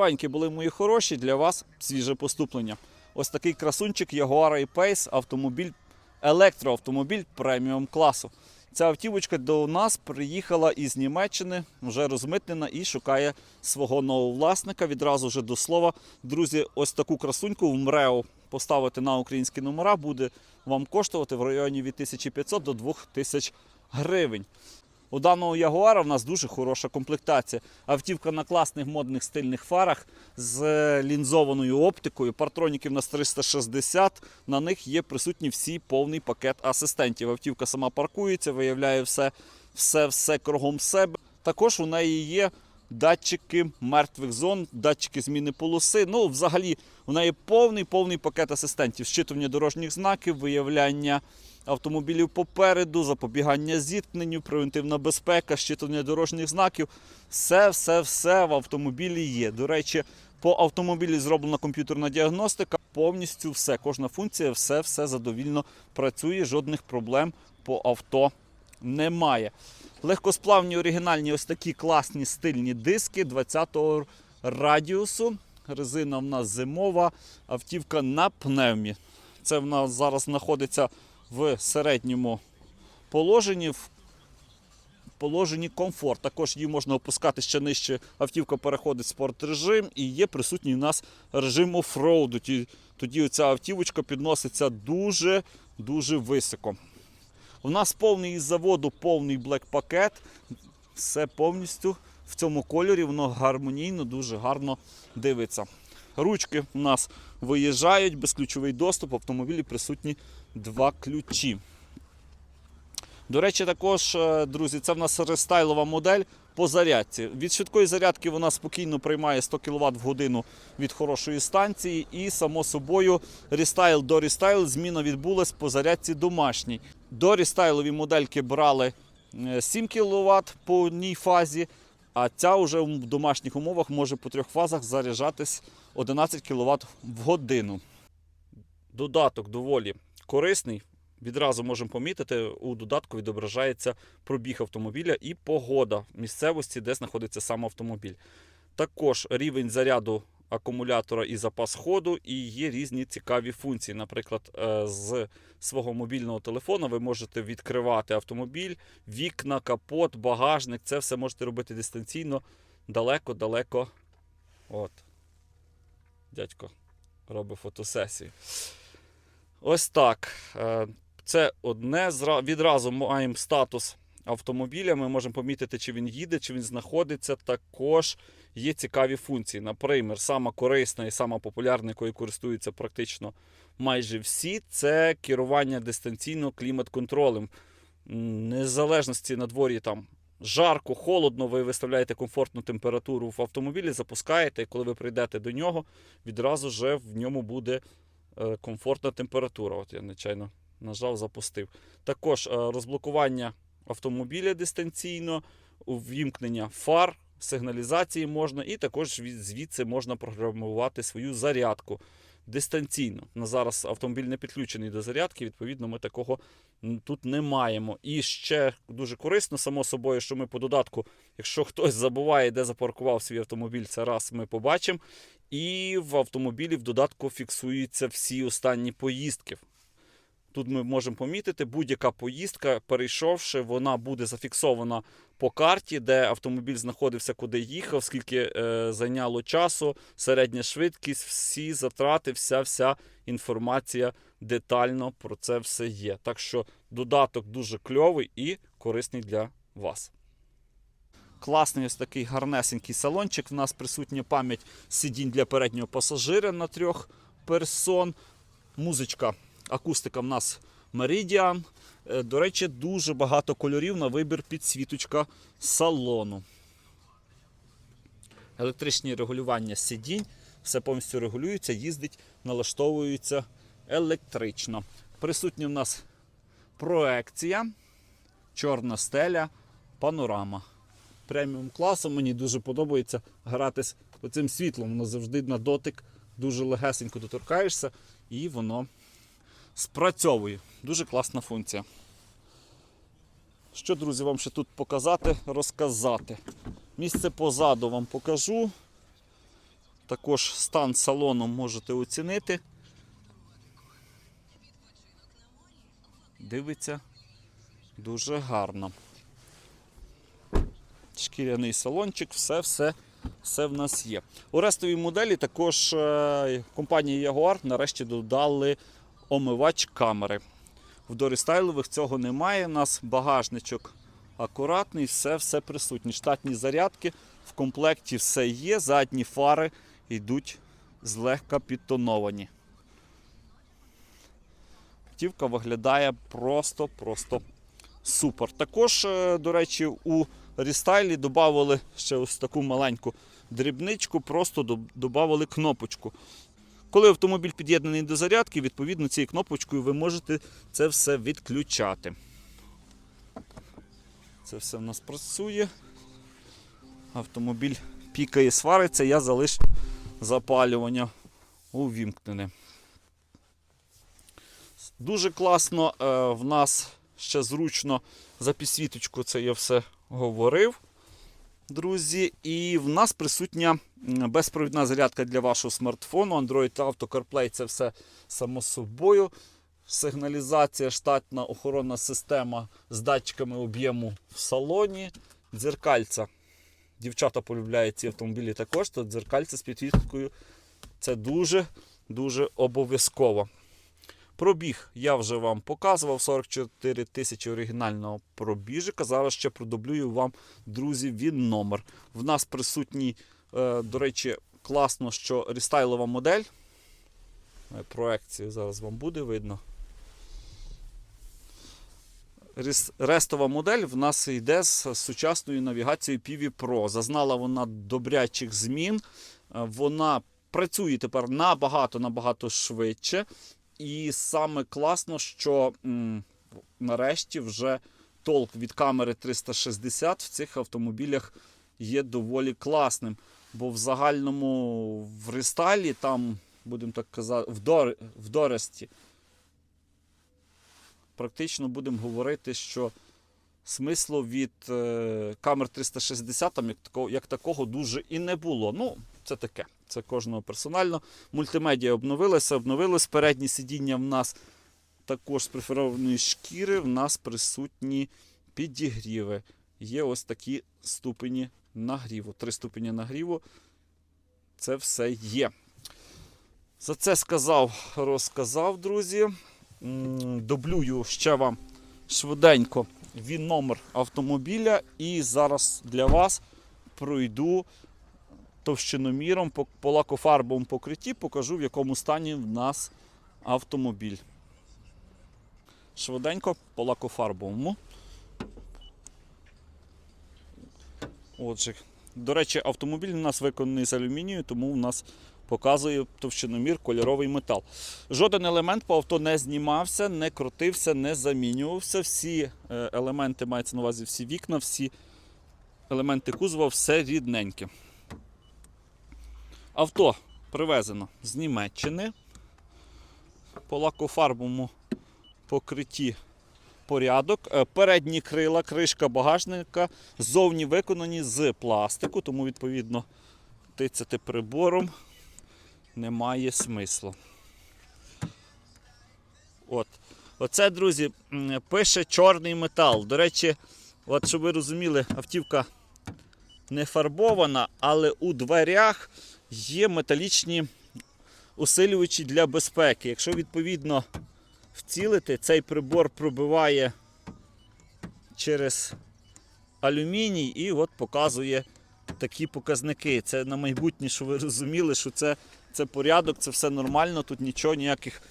Здоровенькі були мої хороші, для вас свіже поступлення. Ось такий красунчик Jaguar E-Pace, автомобіль, електроавтомобіль преміум класу. Ця автівочка до нас приїхала із Німеччини, вже розмитнена і шукає свого нового власника. Відразу вже до слова, друзі, ось таку красуньку в МРЕО поставити на українські номера буде вам коштувати в районі від 1500 до 2000 гривень. У даного Ягуара в нас дуже хороша комплектація. Автівка на класних модних стильних фарах з лінзованою оптикою. Партроніків у нас 360. На них є присутні всі повний пакет асистентів. Автівка сама паркується, виявляє все, все, все кругом себе. Також у неї є датчики мертвих зон, датчики зміни полоси. Ну, взагалі, у неї повний повний пакет асистентів, щитування дорожніх знаків, виявляння автомобілів попереду, запобігання зіткненню, превентивна безпека, щитування дорожніх знаків. Все, все, все в автомобілі є. До речі, по автомобілі зроблена комп'ютерна діагностика. Повністю все, кожна функція, все, все задовільно працює. Жодних проблем по авто немає. Легкосплавні оригінальні ось такі класні стильні диски 20-го радіусу. Резина в нас зимова, автівка на пневмі. Це в нас зараз знаходиться в середньому положенні, в положенні комфорт. Також її можна опускати ще нижче. Автівка переходить в спорт режим і є присутній у нас режим офроуду. Тоді ця автівочка підноситься дуже дуже високо. У нас повний із заводу повний блек пакет. Все повністю в цьому кольорі, воно гармонійно, дуже гарно дивиться. Ручки у нас виїжджають, безключовий доступ, в автомобілі присутні два ключі. До речі, також, е, друзі, це в нас рестайлова модель по зарядці. Від швидкої зарядки вона спокійно приймає 100 кВт в годину від хорошої станції. І, само собою, рестайл до рестайл зміна відбулась по зарядці домашній. До рестайлові модельки брали е, 7 кВт по одній фазі, а ця вже в домашніх умовах може по трьох фазах заряджатись 11 кВт в годину. Додаток доволі корисний. Відразу можемо помітити, у додатку відображається пробіг автомобіля і погода місцевості, де знаходиться сам автомобіль. Також рівень заряду акумулятора і запас ходу, і є різні цікаві функції. Наприклад, е, з свого мобільного телефона ви можете відкривати автомобіль, вікна, капот, багажник. Це все можете робити дистанційно, далеко-далеко. От. Дядько робить фотосесію. Ось так. Е, Це одне. Відразу маємо статус автомобіля. Ми можемо помітити, чи він їде, чи він знаходиться. Також є цікаві функції. Наприклад, сама корисна і сама популярна, якою користуються практично майже всі, це керування дистанційно клімат-контролем. Незалежності на дворі там. Жарко, холодно, ви виставляєте комфортну температуру в автомобілі, запускаєте, і коли ви прийдете до нього, відразу вже в ньому буде е, комфортна температура. От я нечайно нажав, запустив. Також е, розблокування автомобіля дистанційно, увімкнення фар, сигналізації можна, і також звідси можна програмувати свою зарядку дистанційно. На зараз автомобіль не підключений до зарядки, відповідно, ми такого тут не маємо. І ще дуже корисно, само собою, що ми по додатку, якщо хтось забуває, де запаркував свій автомобіль, це раз ми побачимо. І в автомобілі в додатку фіксуються всі останні поїздки. Тут ми можемо помітити, будь-яка поїздка, перейшовши, вона буде зафіксована по карті, де автомобіль знаходився, куди їхав, скільки е, зайняло часу, середня швидкість, всі затрати, вся вся інформація детально про це все є. Так що додаток дуже кльовий і корисний для вас. Класний ось такий гарнесенький салончик. В нас присутня пам'ять сидінь для переднього пасажира на трьох персон. Музичка, акустика в нас Meridian. Е, До речі, дуже багато кольорів на вибір підсвіточка салону. Електричні регулювання сидінь. Все повністю регулюється, їздить, налаштовується електрично. Присутня в нас проекція, чорна стеля, панорама. Преміум класу мені дуже подобається гратись оцим світлом. Воно завжди на дотик дуже легесенько доторкаєшся і воно спрацьовує. Дуже класна функція. Що, друзі, вам ще тут показати, розказати. Місце позаду вам покажу. Також стан салону можете оцінити. Дивиться дуже гарно. Шкіряний салончик, все, все, все в нас є. У рестовій моделі також е, компанії Jaguar нарешті додали омивач камери. В дорестайлових цього немає. У нас багажничок акуратний, все, все присутнє. Штатні зарядки, в комплекті все є, задні фари йдуть злегка підтоновані. Автівка виглядає просто-просто супер. Також, е, до речі, у рестайлі додали ще ось таку маленьку дрібничку, просто додали кнопочку. Коли автомобіль під'єднаний до зарядки, відповідно цією кнопочкою ви можете це все відключати. Це все в нас працює. Автомобіль пікає, свариться, я залишу запалювання увімкнене. Дуже класно е, в нас ще зручно за підсвіточку, це я все говорив, друзі. І в нас присутня безпровідна зарядка для вашого смартфону, Android Auto CarPlay це все само собою. Сигналізація, штатна охоронна система з датчиками об'єму в салоні, дзеркальця. Дівчата полюбляють ці автомобілі також, то дзеркальце з підвіскою це дуже-дуже обов'язково. Пробіг я вже вам показував 44 тисячі оригінального пробіжика. Зараз ще продублюю вам, друзі, він номер. В нас присутній, е, до речі, класно, що рестайлова модель. Е, Проекцію зараз вам буде видно. Рестова модель в нас йде з сучасною навігацією PV Pro. Зазнала вона добрячих змін. Е, Вона працює тепер набагато-набагато швидше. І саме класно, що м, нарешті вже толк від камери 360 в цих автомобілях є доволі класним. Бо в загальному в рестайлі, там, будемо так казати, в, дор, в Доресті, практично будемо говорити, що смислу від е, камер 360 там як такого, як такого дуже і не було. Ну, це таке. Це кожного персонально. Мультимедіа обновилася, обновилось. Передні сидіння в нас також з преферованої шкіри. В нас присутні підігріви. Є ось такі ступені нагріву. Три ступені нагріву. Це все є. За це сказав, розказав, друзі. М, Дублюю ще вам швиденько він номер автомобіля. І зараз для вас пройду товщиноміром по, лакофарбовому покритті, покажу, в якому стані в нас автомобіль. Швиденько по лакофарбовому. Отже, до речі, автомобіль у нас виконаний з алюмінію, тому у нас показує товщиномір кольоровий метал. Жоден елемент по авто не знімався, не крутився, не замінювався. Всі е, елементи мається на увазі, всі вікна, всі елементи кузова, все рідненьке. Авто привезено з Німеччини. По лакофарбовому покритті порядок. Е, Передні крила, кришка багажника ззовні виконані з пластику, тому, відповідно, тицяти прибором немає смислу. От. Оце, друзі, пише чорний метал. До речі, от щоб ви розуміли, автівка не фарбована, але у дверях є металічні усилювачі для безпеки. Якщо відповідно вцілити, цей прибор пробиває через алюміній і от показує такі показники. Це на майбутнє, щоб ви розуміли, що це, це порядок, це все нормально, тут нічого, ніяких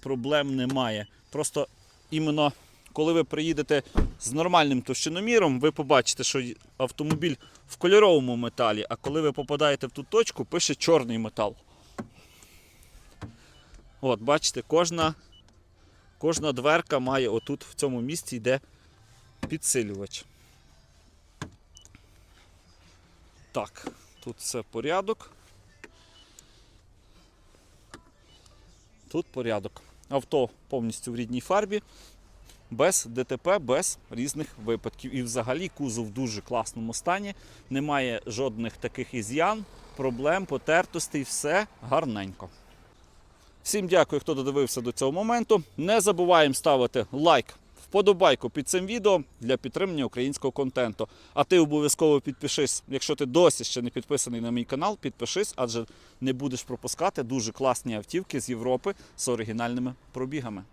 проблем немає. Просто іменно коли ви приїдете з нормальним товщиноміром, ви побачите, що автомобіль в кольоровому металі, а коли ви попадаєте в ту точку, пише чорний метал. От, бачите, кожна, кожна дверка має отут в цьому місці йде підсилювач. Так, тут все порядок. Тут порядок. Авто повністю в рідній фарбі, без ДТП, без різних випадків. І взагалі кузов в дуже класному стані, немає жодних таких із'ян. проблем, потертостей, все гарненько. Всім дякую, хто додивився до цього моменту. Не забуваємо ставити лайк, вподобайку під цим відео для підтримання українського контенту. А ти обов'язково підпишись, якщо ти досі ще не підписаний на мій канал, підпишись, адже не будеш пропускати дуже класні автівки з Європи з оригінальними пробігами.